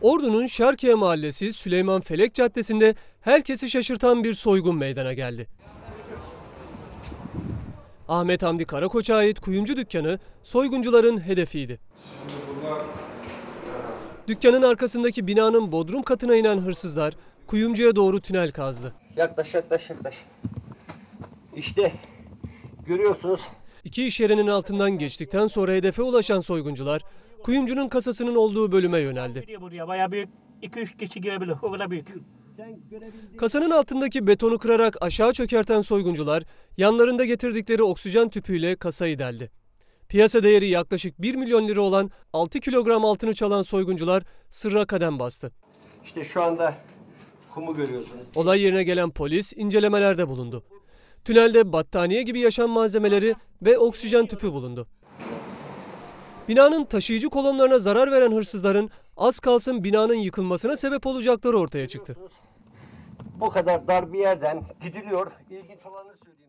Ordu'nun Şarkiye Mahallesi Süleyman Felek Caddesi'nde herkesi şaşırtan bir soygun meydana geldi. Ahmet Hamdi Karakoç'a ait kuyumcu dükkanı soyguncuların hedefiydi. Dükkanın arkasındaki binanın bodrum katına inen hırsızlar kuyumcuya doğru tünel kazdı. Yaklaş yaklaş yaklaş. İşte görüyorsunuz İki iş yerinin altından geçtikten sonra hedefe ulaşan soyguncular kuyumcunun kasasının olduğu bölüme yöneldi. Geliyor buraya bayağı büyük. 2-3 kişi girebilir. O kadar büyük. Kasanın altındaki betonu kırarak aşağı çökerten soyguncular yanlarında getirdikleri oksijen tüpüyle kasayı deldi. Piyasa değeri yaklaşık 1 milyon lira olan 6 kilogram altını çalan soyguncular sırra kadem bastı. işte şu anda kumu görüyorsunuz. Olay yerine gelen polis incelemelerde bulundu. Tünelde battaniye gibi yaşam malzemeleri ve oksijen tüpü bulundu. Binanın taşıyıcı kolonlarına zarar veren hırsızların az kalsın binanın yıkılmasına sebep olacakları ortaya çıktı. O kadar dar bir yerden gidiliyor. İlginç olanı söyleyeyim.